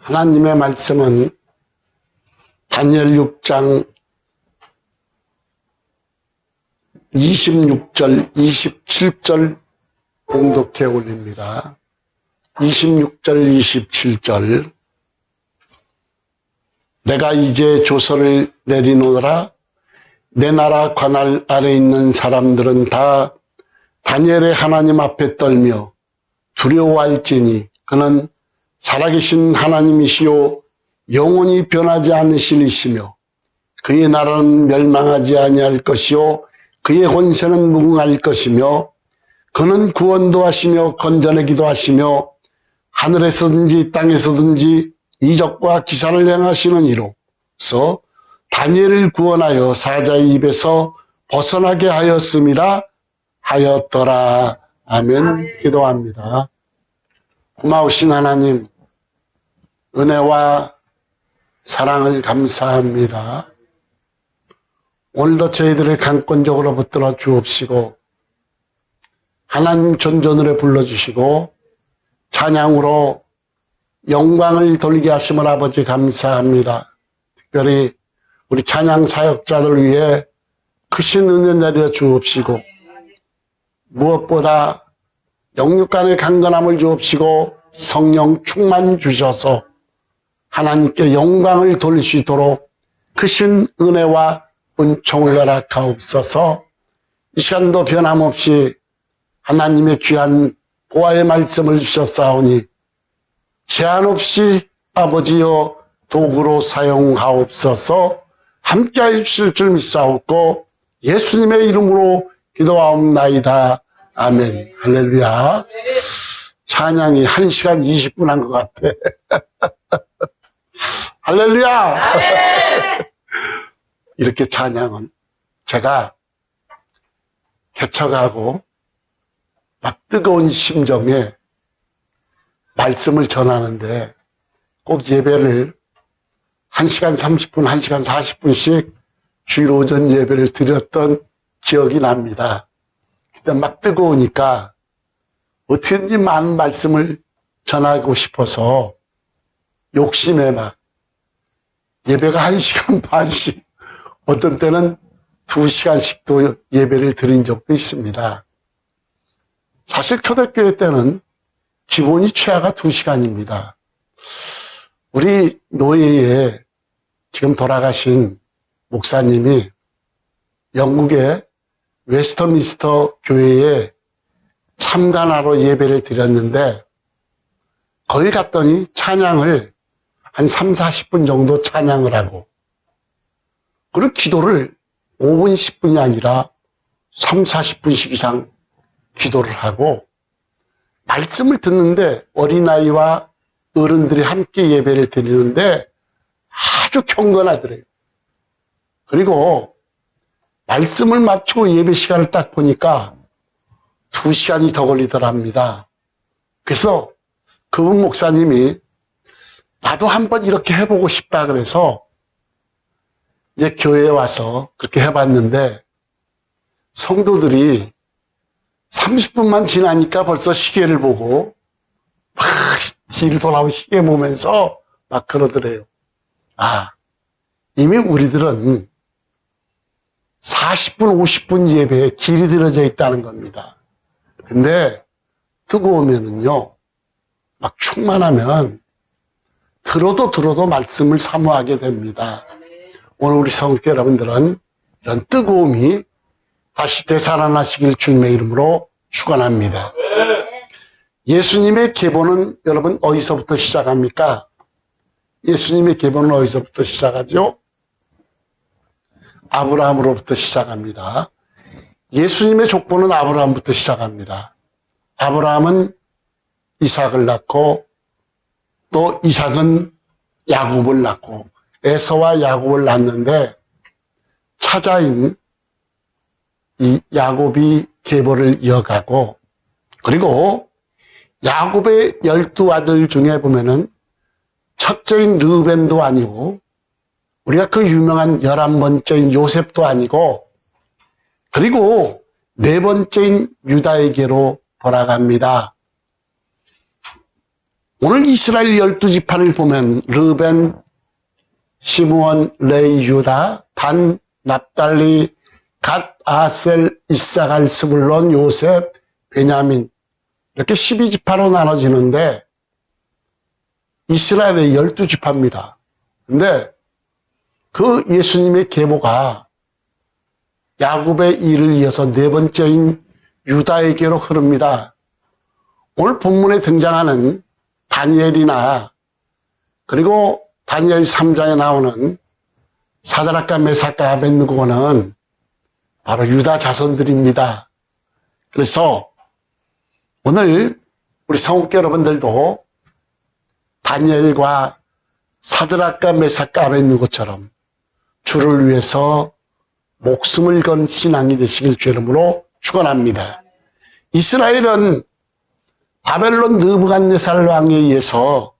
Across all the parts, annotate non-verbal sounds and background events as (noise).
하나님의 말씀은 다니엘 6장 26절, 27절 봉독해 올립니다. 26절, 27절. 내가 이제 조서를 내리노라. 내 나라 관할 아래 있는 사람들은 다 다니엘의 하나님 앞에 떨며 두려워할지니 그는 살아계신 하나님이시요 영원히 변하지 않으실 이시며 그의 나라는 멸망하지 아니할 것이요 그의 권세는 무궁할 것이며 그는 구원도 하시며 건져내기도 하시며 하늘에서든지 땅에서든지 이적과 기사를 행하시는 이로서 다니엘을 구원하여 사자의 입에서 벗어나게 하였음이라 하였더라. 아멘. 기도합니다. 고마우신 하나님, 은혜와 사랑을 감사합니다. 오늘도 저희들을 강권적으로 붙들어 주옵시고, 하나님 존전으로 불러주시고, 찬양으로 영광을 돌리게 하심을 아버지 감사합니다. 특별히 우리 찬양 사역자들 위해 크신 은혜 내려 주옵시고, 무엇보다 영육간의 강건함을 주옵시고 성령 충만 주셔서 하나님께 영광을 돌릴 수 있도록 크신 은혜와 은총을 허락하옵소서 이 시간도 변함없이 하나님의 귀한 보아의 말씀을 주셨사오니 제한 없이 아버지여 도구로 사용하옵소서 함께해 주실 줄 믿사옵고 예수님의 이름으로 기도하옵나이다. 아멘. 할렐루야. 찬양이 1시간 20분 한 것 같아. (laughs) 할렐루야. (laughs) 이렇게 찬양은 제가 개척하고 막 뜨거운 심정에 말씀을 전하는데 꼭 예배를 1시간 30분, 1시간 40분씩 주일 오전 예배를 드렸던 기억이 납니다. 그때 막 뜨거우니까 어떻게든지 많은 말씀을 전하고 싶어서 욕심에 막 예배가 한 시간 (laughs) 반씩 어떤 때는 두 시간씩도 예배를 드린 적도 있습니다. 사실 초대교회 때는 기본이 최하가 두 시간입니다. 우리 노예에 지금 돌아가신 목사님이 영국의 웨스터민스터 교회에 참관하러 예배를 드렸는데 거기 갔더니 찬양을 한 3, 40분 정도 찬양을 하고 그리고 기도를 5분, 10분이 아니라 3, 40분씩 이상 기도를 하고 말씀을 듣는데 어린아이와 어른들이 함께 예배를 드리는데 아주 경건하더래요. 그리고 말씀을 마치고 예배 시간을 딱 보니까 두 시간이 더 걸리더랍니다. 그래서 그분 목사님이 나도 한번 이렇게 해보고 싶다 그래서 이제 교회에 와서 그렇게 해봤는데 성도들이 30분만 지나니까 벌써 시계를 보고 막 뒤를 돌아오고 시계 보면서 막 그러더래요. 아, 이미 우리들은 40분, 50분 예배에 길이 들어져 있다는 겁니다. 근데 뜨거우면은요, 막 충만하면 들어도 들어도 말씀을 사모하게 됩니다. 오늘 우리 성교 여러분들은 이런 뜨거움이 다시 되살아나시길 주님의 이름으로 축원합니다. 예수님의 계보는 여러분 어디서부터 시작합니까? 예수님의 계보는 어디서부터 시작하죠? 아브라함으로부터 시작합니다. 예수님의 족보는 아브라함부터 시작합니다. 아브라함은 이삭을 낳고 또 이삭은 야곱을 낳고 에서와 야곱을 낳는데 차자인 이 야곱이 계보를 이어가고 그리고 야곱의 열두 아들 중에 보면은 첫째인 르벤도 아니고 우리가 그 유명한 열한 번째인 요셉도 아니고 그리고 네 번째인 유다에게로 돌아갑니다. 오늘 이스라엘 열두 지파를 보면 르벤, 시므온, 레이, 유다, 단, 납달리, 갓, 아셀, 이사갈, 스불론, 요셉, 베냐민 이렇게 12지파로 나눠지는데 이스라엘의 열두 지파입니다. 근데 그 예수님의 계보가 야곱의 일을 이어서 네 번째인 유다에게로 흐릅니다. 오늘 본문에 등장하는 다니엘이나 그리고 다니엘 3장에 나오는 사다락과 메사카 아벤누고는 바로 유다 자손들입니다. 그래서 오늘 우리 성국교 여러분들도 다니엘과 사드락과 메사카 아벤누고처럼 주를 위해서 목숨을 건 신앙이 되시길 주 이름으로 축원합니다. 이스라엘은 바벨론 느부갓네살 왕에 의해서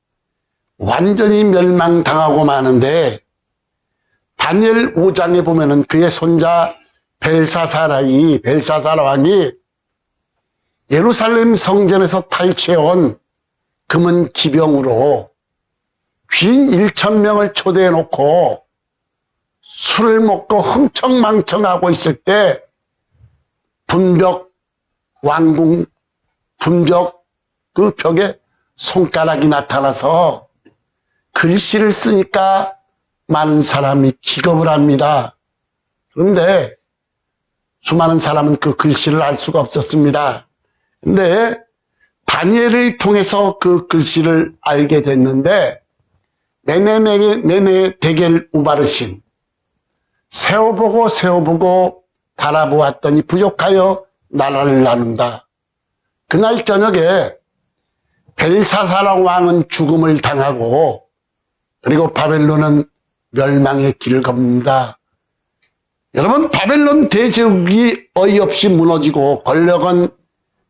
완전히 멸망당하고 마는데 다니엘 5장에 보면은 그의 손자 벨사사라이 벨사사라 왕이 예루살렘 성전에서 탈취해온 금은 기병으로 귀인 1천 명을 초대해 놓고 술을 먹고 흥청망청하고 있을 때 분벽 왕궁 분벽 그 벽에 손가락이 나타나서 글씨를 쓰니까 많은 사람이 기겁을 합니다. 그런데 수많은 사람은 그 글씨를 알 수가 없었습니다. 근데 다니엘을 통해서 그 글씨를 알게 됐는데 메네메 메네 대겔 우바르신 세워보고 세워보고 바라보았더니 부족하여 나라를 나눈다. 그날 저녁에 벨사사라 왕은 죽음을 당하고 그리고 바벨론은 멸망의 길을 겁니다. 여러분 바벨론 대제국이 어이없이 무너지고 권력은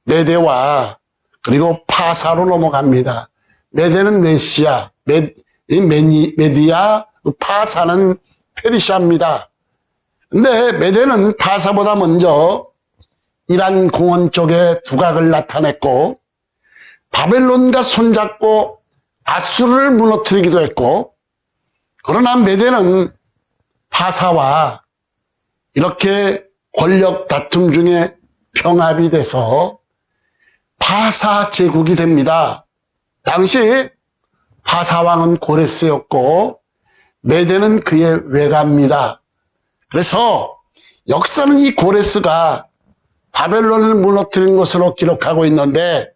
메대와 그리고 파사로 넘어갑니다. 메대는 메시아, 메, 이 메니, 메디아, 파사는 페르시아입니다. 근데 메대는 파사보다 먼저 이란 공원 쪽에 두각을 나타냈고 바벨론과 손잡고 아수르를 무너뜨리기도 했고 그러나 메대는 파사와 이렇게 권력 다툼 중에 평합이 돼서 파사 제국이 됩니다. 당시 파사왕은 고레스였고 메대는 그의 외가입니다. 그래서 역사는 이 고레스가 바벨론을 무너뜨린 것으로 기록하고 있는데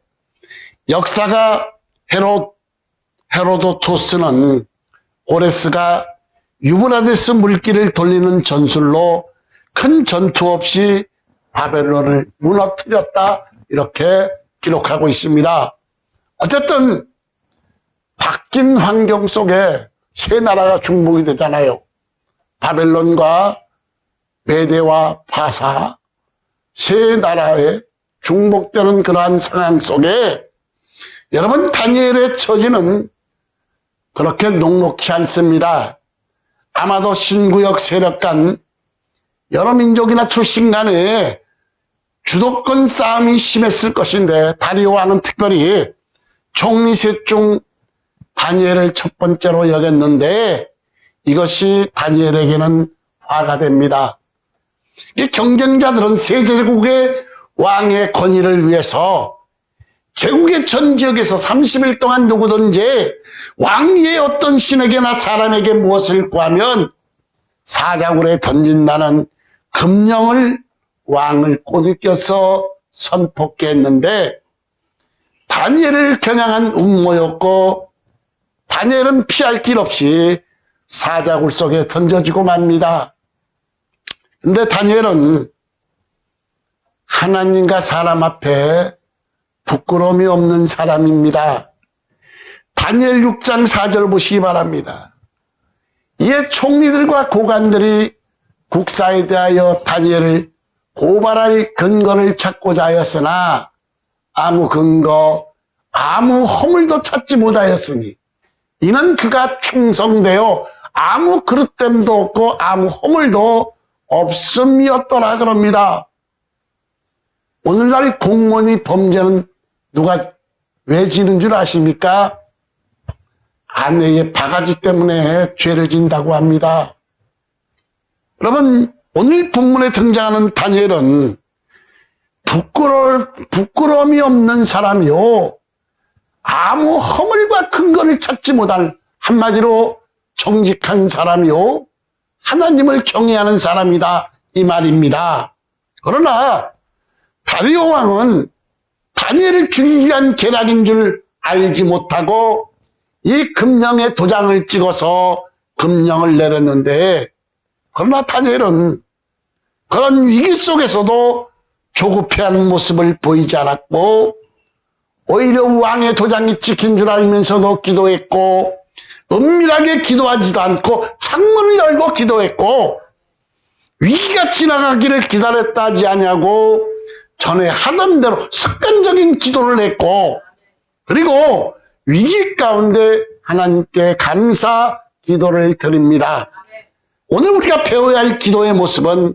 역사가 헤로 헤로도토스는 고레스가 유브라데스 물길을 돌리는 전술로 큰 전투 없이 바벨론을 무너뜨렸다 이렇게 기록하고 있습니다. 어쨌든 바뀐 환경 속에 세 나라가 중복이 되잖아요. 바벨론과 메대와 파사 세 나라에 중복되는 그러한 상황 속에 여러분 다니엘의 처지는 그렇게 녹록치 않습니다. 아마도 신구역 세력 간 여러 민족이나 출신 간에 주도권 싸움이 심했을 것인데 다리오 왕은 특별히 총리 셋 중 다니엘을 첫 번째로 여겼는데 이것이 다니엘에게는 화가 됩니다. 이 경쟁자들은 세제국의 왕의 권위를 위해서 제국의 전 지역에서 30일 동안 누구든지 왕위의 어떤 신에게나 사람에게 무엇을 구하면 사자굴에 던진다는 금령을 왕을 꼬드겨서 선포케 했는데 다니엘을 겨냥한 음모였고 다니엘은 피할 길 없이 사자굴 속에 던져지고 맙니다. 근데 다니엘은 하나님과 사람 앞에 부끄러움이 없는 사람입니다. 다니엘 6장 4절 보시기 바랍니다. 이에 총리들과 고관들이 국사에 대하여 다니엘을 고발할 근거를 찾고자 하였으나 아무 근거, 아무 허물도 찾지 못하였으니 이는 그가 충성되어 아무 그릇됨도 없고 아무 허물도 없음이었더라 그럽니다. 오늘날 공무원이 범죄는 누가 왜 지는 줄 아십니까? 아내의 바가지 때문에 죄를 진다고 합니다. 여러분, 오늘 본문에 등장하는 다니엘은 부끄러, 부끄러움이 없는 사람이요. 아무 허물과 근거를 찾지 못할 한마디로 정직한 사람이요. 하나님을 경외하는 사람이다. 이 말입니다. 그러나 다리오 왕은 다니엘을 죽이기 위한 계략인 줄 알지 못하고 이 금령에 도장을 찍어서 금령을 내렸는데 그러나 다니엘은 그런 위기 속에서도 조급해하는 모습을 보이지 않았고 오히려 왕의 도장이 찍힌 줄 알면서도 기도했고 은밀하게 기도하지도 않고 창문을 열고 기도했고 위기가 지나가기를 기다렸다 하지 아니하고 전에 하던 대로 습관적인 기도를 했고 그리고 위기 가운데 하나님께 감사 기도를 드립니다. 오늘 우리가 배워야 할 기도의 모습은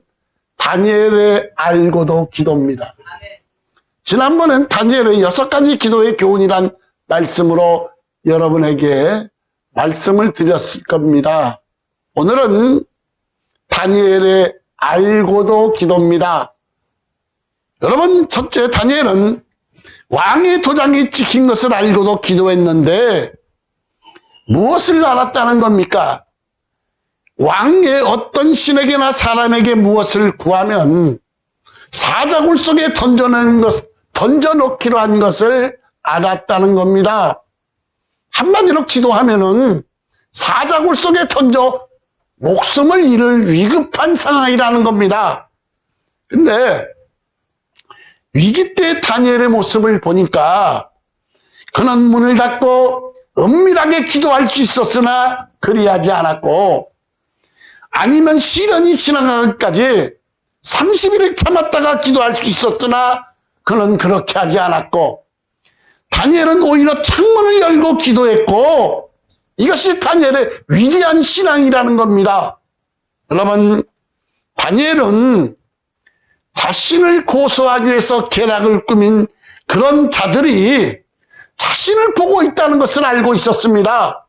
다니엘의 알고도 기도입니다. 지난번엔 다니엘의 여섯 가지 기도의 교훈이란 말씀으로 여러분에게 말씀을 드렸을 겁니다. 오늘은 다니엘의 알고도 기도입니다. 여러분, 첫째, 다니엘은 왕의 도장이 찍힌 것을 알고도 기도했는데 무엇을 알았다는 겁니까? 왕의 어떤 신에게나 사람에게 무엇을 구하면 사자굴 속에 던져놓기로 한 것을 알았다는 겁니다. 한마디로 기도하면은 사자굴 속에 던져 목숨을 잃을 위급한 상황이라는 겁니다. 근데 위기 때 다니엘의 모습을 보니까 그는 문을 닫고 은밀하게 기도할 수 있었으나 그리하지 않았고 아니면 시련이 지나가기까지 30일을 참았다가 기도할 수 있었으나 그는 그렇게 하지 않았고 다니엘은 오히려 창문을 열고 기도했고 이것이 다니엘의 위대한 신앙이라는 겁니다. 여러분 다니엘은 자신을 고소하기 위해서 계략을 꾸민 그런 자들이 자신을 보고 있다는 것을 알고 있었습니다.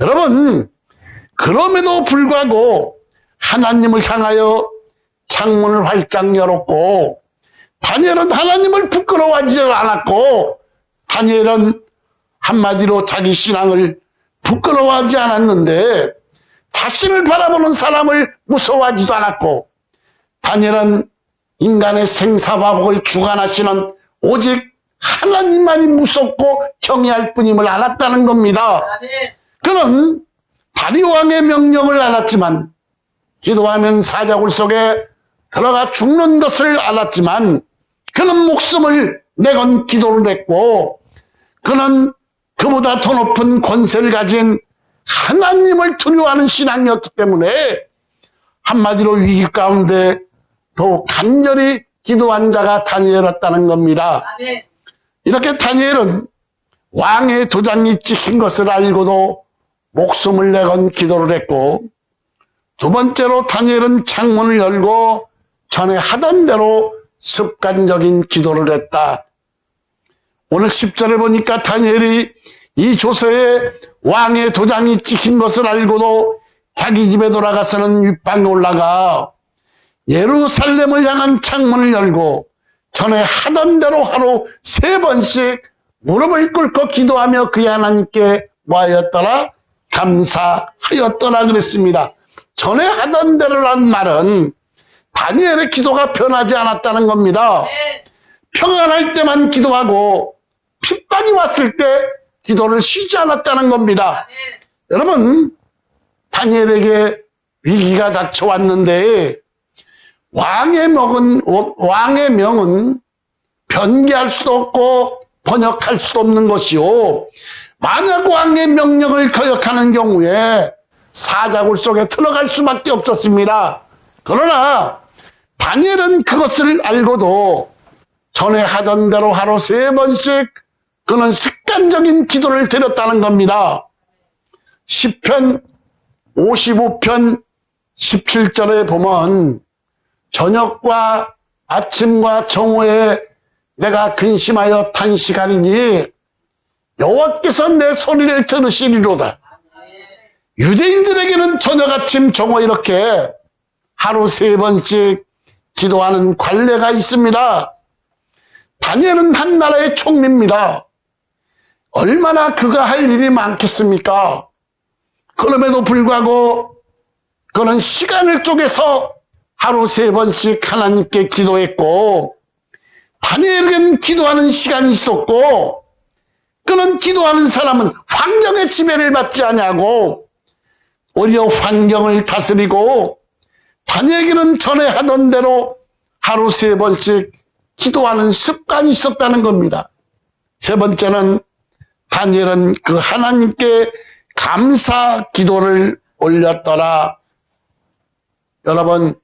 여러분, 그럼에도 불구하고 하나님을 향하여 창문을 활짝 열었고, 다니엘은 하나님을 부끄러워하지 않았고, 다니엘은 한마디로 자기 신앙을 부끄러워하지 않았는데, 자신을 바라보는 사람을 무서워하지도 않았고, 다니엘은 인간의 생사화복을 주관하시는 오직 하나님만이 무섭고 경외할 뿐임을 알았다는 겁니다. 그는 다리왕의 명령을 알았지만 기도하면 사자굴 속에 들어가 죽는 것을 알았지만 그는 목숨을 내건 기도를 했고 그는 그보다 더 높은 권세를 가진 하나님을 두려워하는 신앙이었기 때문에 한마디로 위기 가운데 더욱 간절히 기도한 자가 다니엘이었다는 겁니다. 이렇게 다니엘은 왕의 도장이 찍힌 것을 알고도 목숨을 내건 기도를 했고 두 번째로 다니엘은 창문을 열고 전에 하던 대로 습관적인 기도를 했다. 오늘 10절에 보니까 다니엘이 이 조서에 왕의 도장이 찍힌 것을 알고도 자기 집에 돌아가서는 윗방에 올라가 예루살렘을 향한 창문을 열고 전에 하던 대로 하루 세 번씩 무릎을 꿇고 기도하며 그의 하나님께 뭐하였더라? 감사하였더라 그랬습니다. 전에 하던 대로란 말은 다니엘의 기도가 변하지 않았다는 겁니다. 평안할 때만 기도하고 핍박이 왔을 때 기도를 쉬지 않았다는 겁니다. 여러분, 다니엘에게 위기가 닥쳐왔는데 왕의 명은, 왕의 명은 변개할 수도 없고 번역할 수도 없는 것이요. 만약 왕의 명령을 거역하는 경우에 사자굴 속에 들어갈 수밖에 없었습니다. 그러나 다니엘은 그것을 알고도 전에 하던 대로 하루 세 번씩 그는 습관적인 기도를 드렸다는 겁니다. 10편 55편 17절에 보면 저녁과 아침과 정오에 내가 근심하여 탄 시간이니 여호와께서 내 소리를 들으시리로다. 유대인들에게는 저녁 아침 정오 이렇게 하루 세 번씩 기도하는 관례가 있습니다. 다니엘은 한 나라의 총리입니다. 얼마나 그가 할 일이 많겠습니까? 그럼에도 불구하고 그는 시간을 쪼개서 하루 세 번씩 하나님께 기도했고 다니엘에겐 기도하는 시간이 있었고 그는 기도하는 사람은 환경의 지배를 받지 않냐고 오히려 환경을 다스리고 다니엘에게는 전에 하던 대로 하루 세 번씩 기도하는 습관이 있었다는 겁니다. 세 번째는 다니엘은 그 하나님께 감사 기도를 올렸더라. 여러분,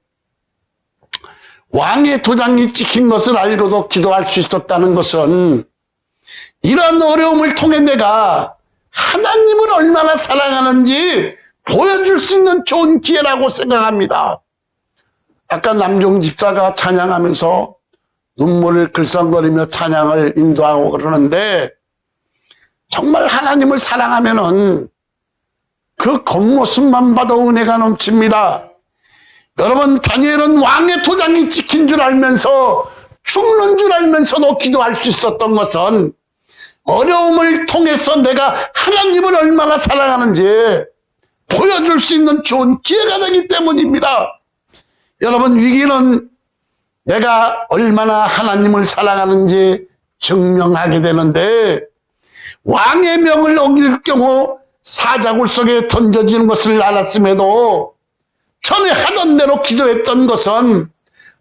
왕의 도장이 찍힌 것을 알고도 기도할 수 있었다는 것은 이러한 어려움을 통해 내가 하나님을 얼마나 사랑하는지 보여줄 수 있는 좋은 기회라고 생각합니다. 아까 남종 집사가 찬양하면서 눈물을 글썽거리며 찬양을 인도하고 그러는데 정말 하나님을 사랑하면은 그 겉모습만 봐도 은혜가 넘칩니다. 여러분 다니엘은 왕의 도장이 찍힌 줄 알면서 죽는 줄 알면서도 기도할 수 있었던 것은 어려움을 통해서 내가 하나님을 얼마나 사랑하는지 보여줄 수 있는 좋은 기회가 되기 때문입니다. 여러분 위기는 내가 얼마나 하나님을 사랑하는지 증명하게 되는데 왕의 명을 어길 경우 사자굴 속에 던져지는 것을 알았음에도 전에 하던 대로 기도했던 것은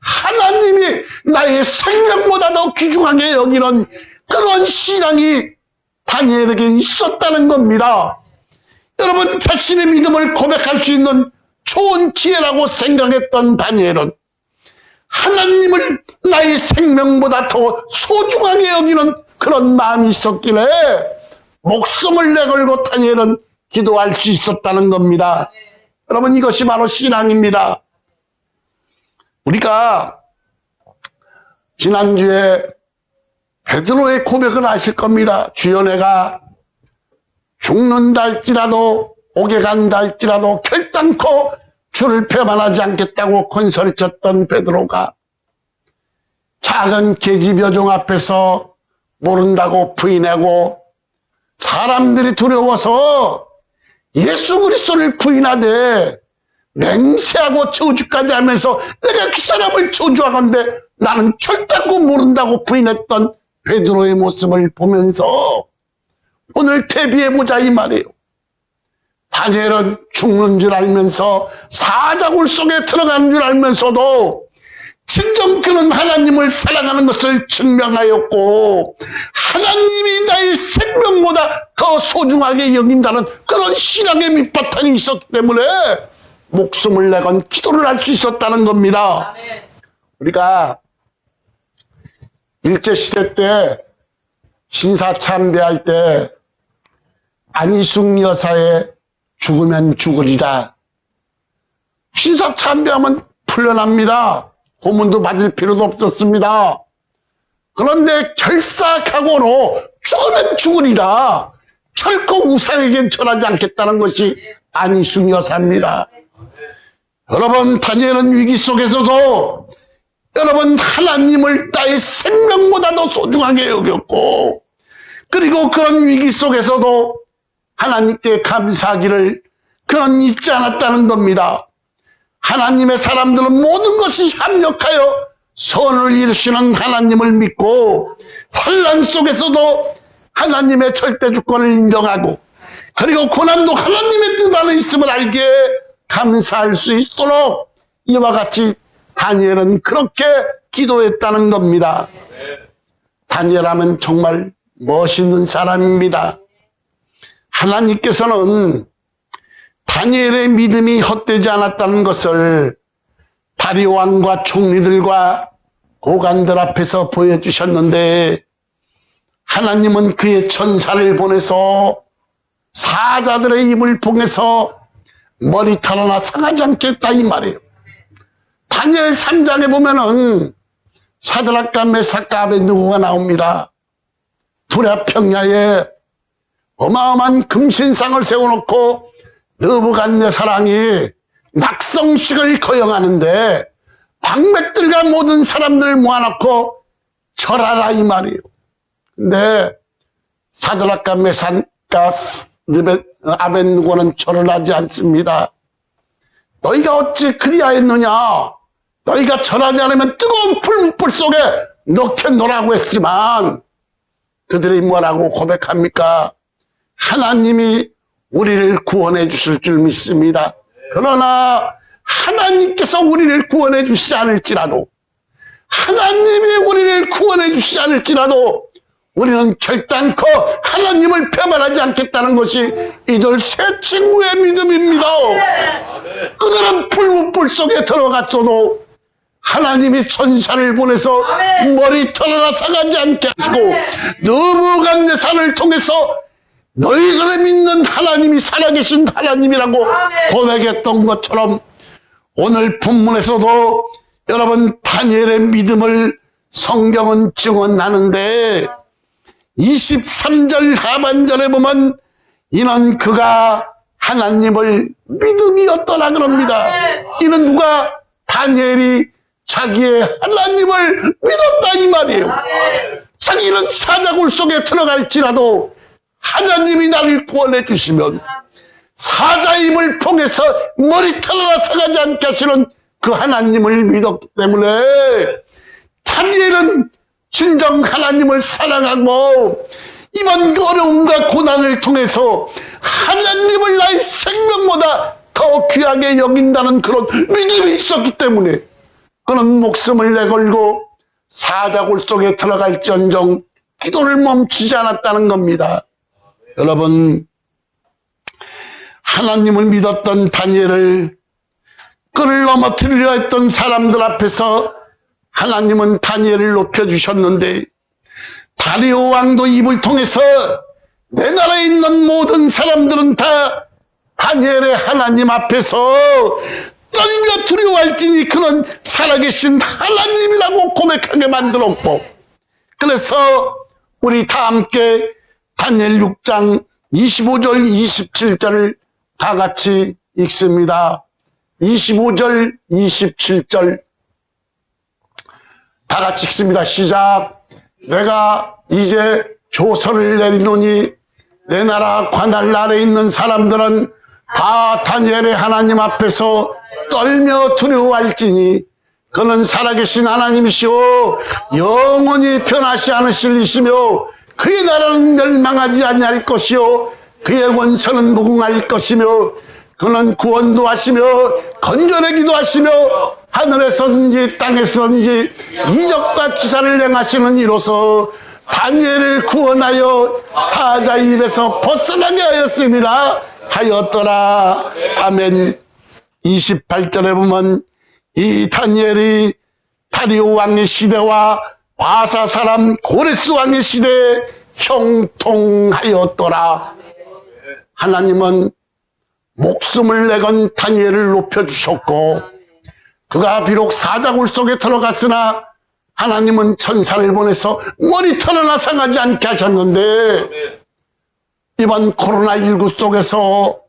하나님이 나의 생명보다 더 귀중하게 여기는 그런 신앙이 다니엘에게 있었다는 겁니다. 여러분 자신의 믿음을 고백할 수 있는 좋은 기회라고 생각했던 다니엘은 하나님을 나의 생명보다 더 소중하게 여기는 그런 마음이 있었기에 목숨을 내걸고 다니엘은 기도할 수 있었다는 겁니다. 여러분 이것이 바로 신앙입니다. 우리가 지난주에 베드로의 고백을 아실 겁니다. 주여 내가 죽는다 할지라도 옥에 간다 할지라도 결단코 주를 배반하지 않겠다고 건설쳤던 베드로가 작은 계집여종 앞에서 모른다고 부인하고 사람들이 두려워서 예수 그리스도를 부인하되 맹세하고 저주까지 하면서 내가 그 사람을 저주하건대 나는 결단코 모른다고 부인했던 베드로의 모습을 보면서 오늘 대비해보자 이 말이에요. 다니엘은 죽는 줄 알면서 사자굴 속에 들어가는 줄 알면서도 진정 그는 하나님을 사랑하는 것을 증명하였고 하나님이 나의 생명보다 더 소중하게 여긴다는 그런 신앙의 밑바탕이 있었기 때문에 목숨을 내건 기도를 할 수 있었다는 겁니다. 우리가 일제시대 때 신사참배할 때 안희숙 여사의 죽으면 죽으리라. 신사참배하면 풀려납니다. 고문도 받을 필요도 없었습니다. 그런데 결사각오로 죽으면 죽으리라. 결코 우상에겐 절하지 않겠다는 것이 안희숙 여사입니다. 여러분 다니엘은 위기 속에서도 여러분 하나님을 나의 생명보다 도 소중하게 여겼고 그리고 그런 위기 속에서도 하나님께 감사하기를 그런 잊지 않았다는 겁니다. 하나님의 사람들은 모든 것이 합력하여 선을 이루시는 하나님을 믿고 환란 속에서도 하나님의 절대 주권을 인정하고 그리고 고난도 하나님의 뜻 안에 있음을 알기에 감사할 수 있도록 이와 같이 다니엘은 그렇게 기도했다는 겁니다. 다니엘 하면 정말 멋있는 사람입니다. 하나님께서는 다니엘의 믿음이 헛되지 않았다는 것을 다리왕과 총리들과 고관들 앞에서 보여주셨는데 하나님은 그의 천사를 보내서 사자들의 입을 통해서 머리털 하나 상하지 않겠다 이 말이에요. 다니엘 3장에 보면은 사드락과 메사카 아벤누고가 나옵니다. 불의 평야에 어마어마한 금신상을 세워놓고 너부간내 사랑이 낙성식을 거영하는데 방백들과 모든 사람들 모아놓고 절하라 이 말이에요. 근데 사드락과 메산과 아벤누고는 절을 하지 않습니다. 너희가 어찌 그리하였느냐? 너희가 절하지 않으면 뜨거운 풀불 속에 넣겠노라고 했지만 그들이 뭐라고 고백합니까? 하나님이 우리를 구원해 주실 줄 믿습니다. 그러나 하나님께서 우리를 구원해 주시지 않을지라도 하나님이 우리를 구원해 주시지 않을지라도 우리는 결단코 하나님을 배반하지 않겠다는 것이 이들 새 친구의 믿음입니다. 그들은 불문불 속에 들어갔어도 하나님이 천사를 보내서 머리털 하나 상하지 않게 하시고 너무 간 내 산을 통해서 너희들의 믿는 하나님이 살아계신 하나님이라고 고백했던 것처럼 오늘 본문에서도 여러분 다니엘의 믿음을 성경은 증언하는데 23절 하반절에 보면 이는 그가 하나님을 믿음이었더라 그럽니다. 이는 누가 다니엘이 자기의 하나님을 믿었다 이 말이에요. 자기는 사자굴 속에 들어갈지라도 하나님이 나를 구원해 주시면 사자 입을 통해서 머리털 하나 상하지 않게 하시는 그 하나님을 믿었기 때문에 다니엘은 진정 하나님을 사랑하고 이번 어려움과 고난을 통해서 하나님을 나의 생명보다 더 귀하게 여긴다는 그런 믿음이 있었기 때문에 그는 목숨을 내걸고 사자굴 속에 들어갈지언정 기도를 멈추지 않았다는 겁니다. 여러분 하나님을 믿었던 다니엘을 끈을 넘어뜨리려 했던 사람들 앞에서 하나님은 다니엘을 높여주셨는데 다리오 왕도 입을 통해서 내 나라에 있는 모든 사람들은 다 다니엘의 하나님 앞에서 떨며 두려워할지니 그는 살아계신 하나님이라고 고백하게 만들었고 그래서 우리 다 함께 다니엘 6장 25절 27절을 다 같이 읽습니다. 25절 27절 다 같이 읽습니다. 시작. 내가 이제 조서를 내리노니 내 나라 관할 아래 있는 사람들은 다 다니엘의 하나님 앞에서 떨며 두려워할지니 그는 살아계신 하나님이시오 영원히 변하시 않으실 이시며 그의 나라는 멸망하지 아니할 것이요. 그의 원서는 무궁할 것이며 그는 구원도 하시며 건져내기도 하시며 하늘에서든지 땅에서든지 이적과 기사를 행하시는 이로서 다니엘을 구원하여 사자 입에서 벗어나게 하였음이라 하였더라. 아멘. 28절에 보면 이 다니엘이 다리오 왕의 시대와 바사 사람 고레스 왕의 시대에 형통하였더라 하나님은 목숨을 내건 다니엘을 높여주셨고 그가 비록 사자굴 속에 들어갔으나 하나님은 천사를 보내서 머리털 하나 상하지 않게 하셨는데 이번 코로나19 속에서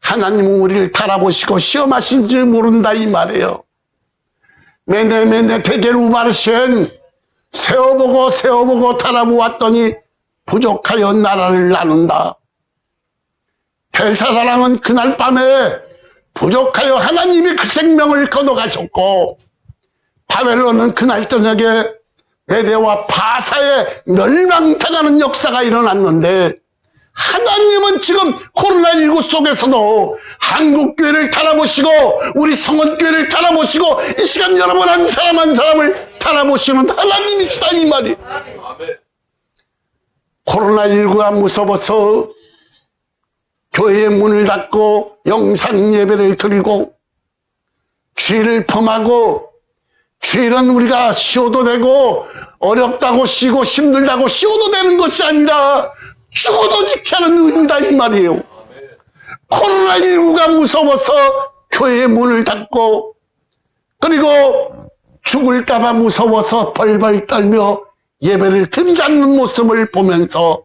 하나님은 우리를 달아보시고 시험하신지 모른다 이 말이에요. 매네 매네 대결 우마르시엔 세어보고 세어보고 달아보았더니 부족하여 나라를 나눈다. 벨사사랑은 그날 밤에 부족하여 하나님이 그 생명을 거둬가셨고 바벨론은 그날 저녁에 메대와 바사에 멸망당하는 역사가 일어났는데 하나님은 지금 코로나19 속에서도 한국교회를 달아보시고 우리 성원교회를 달아보시고 이 시간 여러분 한 사람 한 사람을 달아보시는 하나님이시다 이 말이. 코로나19가 무서워서 교회의 문을 닫고 영상 예배를 드리고 죄를 범하고 죄는 우리가 쉬어도 되고 어렵다고 쉬고 힘들다고 쉬어도 되는 것이 아니라 죽어도 지켜는 의미다 이 말이에요. 코로나19가 무서워서 교회의 문을 닫고 그리고 죽을까봐 무서워서 벌벌 떨며 예배를 드리지 않는 모습을 보면서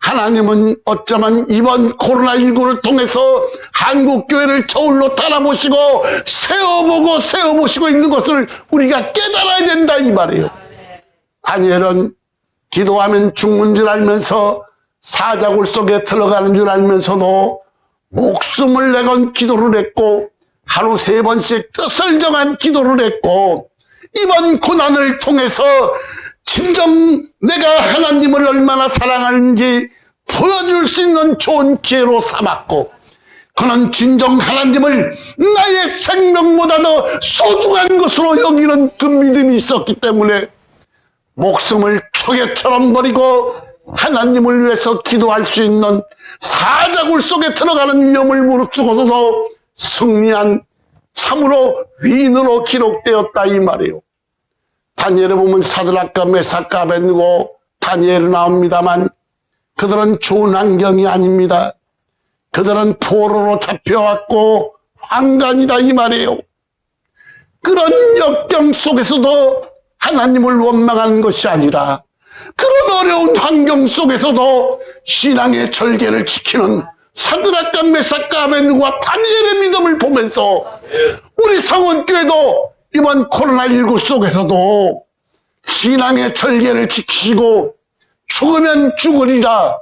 하나님은 어쩌면 이번 코로나19를 통해서 한국교회를 저울로 따라보시고 세워보고 세워보시고 있는 것을 우리가 깨달아야 된다 이 말이에요. 다니엘은 기도하면 죽는 줄 알면서 사자굴 속에 들어가는 줄 알면서도 목숨을 내건 기도를 했고 하루 세 번씩 뜻을 정한 기도를 했고 이번 고난을 통해서 진정 내가 하나님을 얼마나 사랑하는지 보여줄 수 있는 좋은 기회로 삼았고 그는 진정 하나님을 나의 생명보다 더 소중한 것으로 여기는 그 믿음이 있었기 때문에 목숨을 초계처럼 버리고 하나님을 위해서 기도할 수 있는 사자굴 속에 들어가는 위험을 무릅쓰고서도 승리한 참으로 위인으로 기록되었다 이 말이에요. 다니엘에 보면 사드락과 메사카 아벤누고 다니엘이 나옵니다만 그들은 좋은 환경이 아닙니다. 그들은 포로로 잡혀왔고 환관이다 이 말이에요. 그런 역경 속에서도 하나님을 원망하는 것이 아니라 그런 어려운 환경 속에서도 신앙의 절개를 지키는 사드락과 메사카 아벤누고와 다니엘의 믿음을 보면서 우리 성원교회도 이번 코로나19 속에서도 신앙의 절개를 지키시고 죽으면 죽으리라.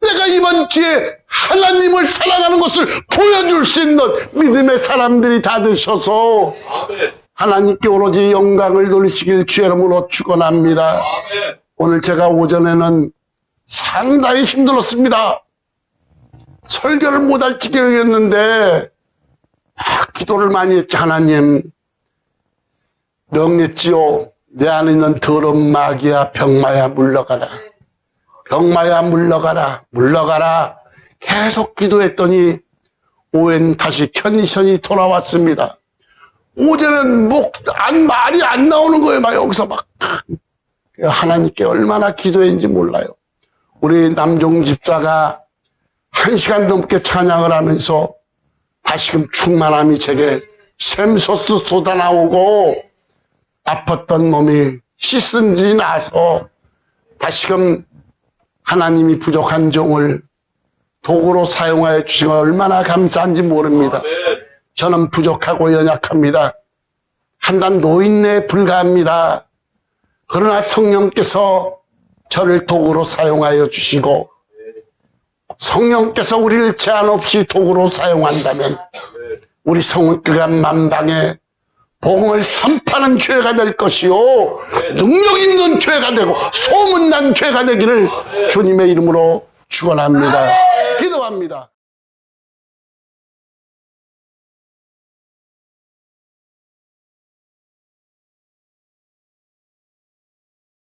내가 이번 기회에 하나님을 사랑하는 것을 보여줄 수 있는 믿음의 사람들이 다 되셔서 하나님께 오로지 영광을 돌리시길 주의 이름으로 축원합니다. 오늘 제가 오전에는 상당히 힘들었습니다. 설교를 못할 지경이었는데 아, 기도를 많이 했지 하나님 명했지요. 내 안에 있는 더러운 마귀야 병마야 물러가라. 병마야 물러가라. 물러가라. 계속 기도했더니 오후엔 다시 컨디션이 돌아왔습니다. 오전엔 목, 안, 말이 안 나오는 거예요. 막 여기서 막. 하나님께 얼마나 기도했는지 몰라요. 우리 남종 집사가 한 시간 넘게 찬양을 하면서 다시금 충만함이 제게 샘소스 쏟아나오고 아팠던 몸이 씻은 지 나서 다시금 하나님이 부족한 종을 도구로 사용하여 주신 걸 얼마나 감사한지 모릅니다. 저는 부족하고 연약합니다. 한단 노인네에 불과합니다. 그러나 성령께서 저를 도구로 사용하여 주시고 성령께서 우리를 제한 없이 도구로 사용한다면 우리 성교가 만방에 복음을 선파하는 교회가 될 것이요 능력 있는 교회가 되고 소문난 교회가 되기를 주님의 이름으로 축원합니다. 기도합니다.